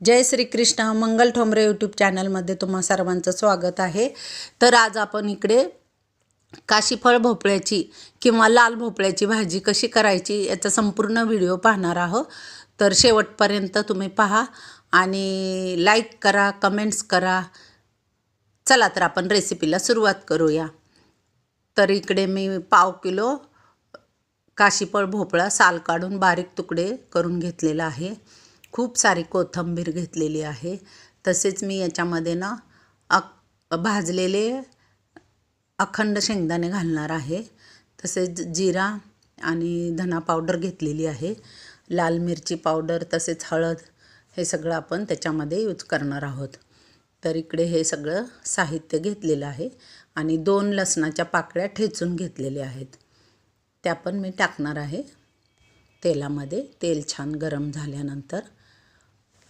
जय Shrikrishna Mangal Thombare YouTube चॅनलमध्ये तुम्हा सर्वांचं स्वागत आहे. तर आज आपण इकडे काशीफळ भोपळ्याची किंवा लाल भोपळ्याची भाजी कशी करायची याचा संपूर्ण व्हिडिओ पाहणार आहोत. तर शेवटपर्यंत तुम्ही पहा आणि लाईक करा कमेंट्स करा. चला तर आपण रेसिपीला सुरुवात करूया. तर इकडे मी पाव किलो काशीफळ भोपळा साल काढून बारीक तुकडे करून घेतलेला आहे. खूप सारी कोथिंबीर घेतलेली आहे. तसेच मी याच्यामध्ये ना अक भाजलेले अखंड शेंगदाणे घालणार आहे. तसेच जिरा आणि धना पावडर घेतलेली आहे. लाल मिरची पावडर तसेच हळद हे सगळं आपण त्याच्यामध्ये यूज करणार आहोत. तर इकडे हे सगळं साहित्य घेतलेलं आहे आणि दोन लसणाच्या पाकळ्या ठेचून घेतलेल्या आहेत. त्या पण मी टाकणार आहे. तेलामध्ये तेल छान गरम झाल्यानंतर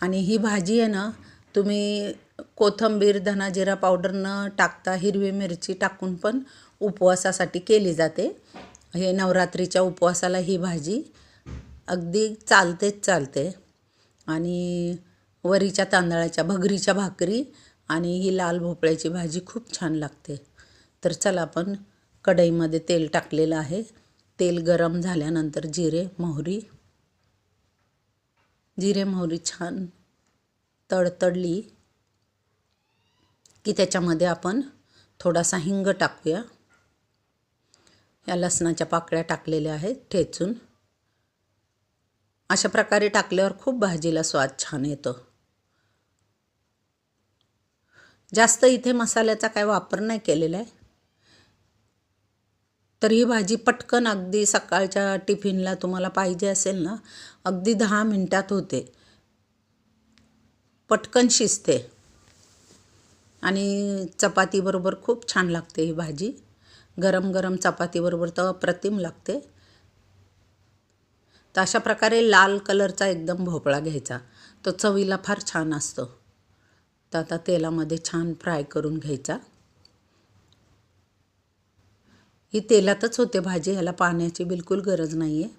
आणि ही भाजी आहे ना तुम्ही कोथिंबीर धनाजिरा पावडर न टाकता हिरवी मिरची टाकून पण उपवासासाठी केली जाते. हे नवरात्रीच्या उपवासाला ही भाजी अगदी चालतेच चालते. आणि वरीच्या तांदळाच्या भगरीच्या भाकरी आणि ही लाल भोपळ्याची भाजी खूप छान लागते. तर चला आपण कढईमध्ये तेल टाकलेलं आहे. तेल गरम झाल्यानंतर जिरे मोहरी जिरे मोहरी छान तडतडली की त्याच्यामध्ये आपण थोडासा हिंग टाकूया. या लसणाच्या पाकळ्या टाकलेल्या आहेत ठेचून. अशा प्रकारे टाकल्यावर खूप भाजीला स्वाद छान येतो. जास्त इथे मसाल्याचा काय वापर नाही केलेला आहे. तर ही भाजी पटकन अगदी सकाळच्या टिफिनला तुम्हाला पाहिजे असेल ना अगदी दहा मिनटात होते. पटकन शिजते. आणि चपातीबरोबर खूप छान लागते ही भाजी. गरम गरम चपातीबरोबर तर अप्रतिम लागते. तर अशा प्रकारे लाल कलरचा एकदम भोपळा घ्यायचा. तो चवीला फार छान असतो. तर आता तेलामध्ये छान फ्राय करून घ्यायचा. ही तेलातच होते भाजी ह्याला पाण्याची बिलकुल गरज नाही आहे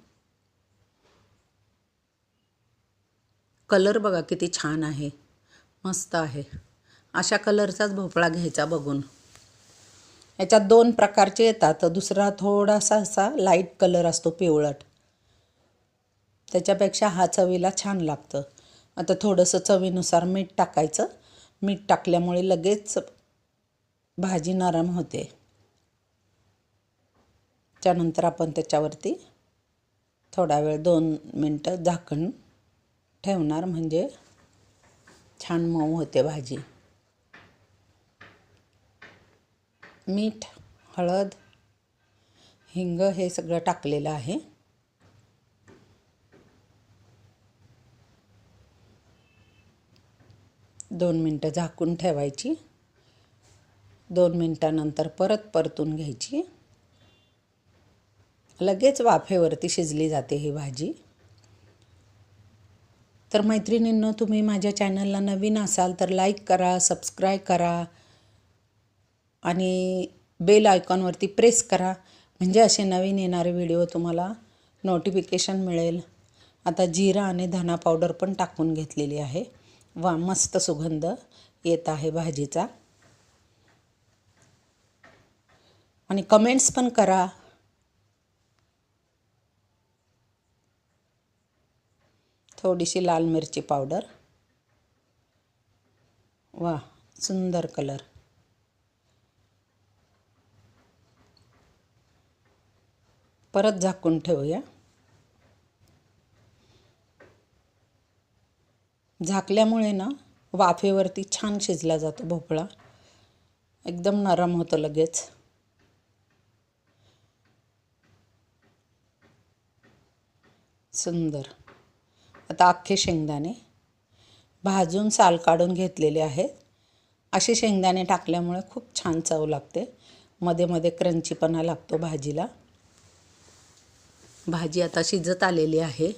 कलर बघा किती छान आहे मस्त आहे. अशा कलरचाच भोपळा घ्यायचा बघून. याच्यात दोन प्रकारचे येतात दुसरा थोडासा असा लाइट कलर असतो पिवळट. त्याच्यापेक्षा हा चवीला छान लागतं. आता थोडंसं चवीनुसार मीठ टाकायचं. मीठ टाकल्यामुळे लगेच भाजी नरम होते. त्यानंतर आपण त्याच्यावरती थोडा वेळ दोन मिनटं झाकण ठेवणार म्हणजे छान मऊ होते भाजी. मीठ हळद हिंग हे सगळं टाकलेलं आहे. दोन मिनटं झाकून ठेवायची. दोन मिनटानंतर परत परतून घ्यायची. लगेच वाफेवरती शिजली जाते ही भाजी. तर मैत्रिणींनो तुम्ही माझ्या चॅनलला नवीन असाल तर लाईक करा सबस्क्राईब करा आणि बेल आयकॉनवरती प्रेस करा. म्हणजे असे नवीन येणारे व्हिडिओ तुम्हाला नोटिफिकेशन मिळेल. आता जिरा आणि धना पावडर पण टाकून घेतलेली आहे. वा मस्त सुगंध येत आहे भाजीचा. आणि कमेंट्स पण करा. थोडीशी लाल मिरची पावडर. वा सुंदर कलर परत झाकून ठेवूया. झाकल्यामुळे ना वाफेवरती छान शिजला जातो भोपळा. एकदम नरम होतो लगेच. सुंदर. आता अख्खे शेंगदाणे भाजून साल काढून घेतलेले आहेत. असे शेंगदाणे टाकल्यामुळे खूप छान चव लागते. मध्ये मध्ये क्रंचीपणा लागतो भाजीला. भाजी आता शिजत आलेली आहे.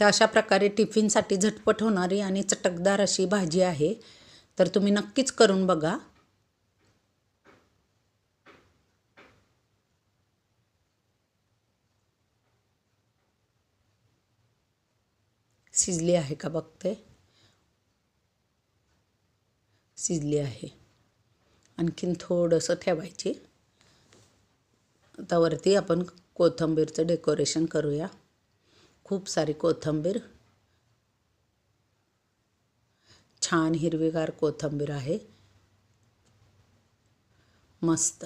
तर अशा प्रकारे टिफिनसाठी झटपट होणारी आणि चटकदार अशी भाजी आहे. तर तुम्ही नक्कीच करून बघा. शिजली आहे का बघते? शिजली आहे. आणखीन थोडंसं ठेवायची. आता वरती आपण कोथिंबीरचं डेकोरेशन करूया. खूप सारी कोथिंबीर. छान हिरवीगार कोथिंबीर आहे. मस्त.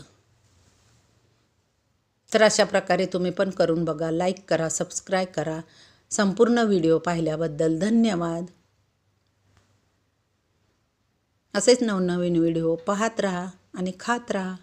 तर अशा प्रकारे तुम्ही पण करून बघा लाईक करा सबस्क्राईब करा. संपूर्ण व्हिडिओ पाहिल्याबद्दल धन्यवाद. असेच नवनवीन व्हिडिओ पाहत राहा आणि खात राहा.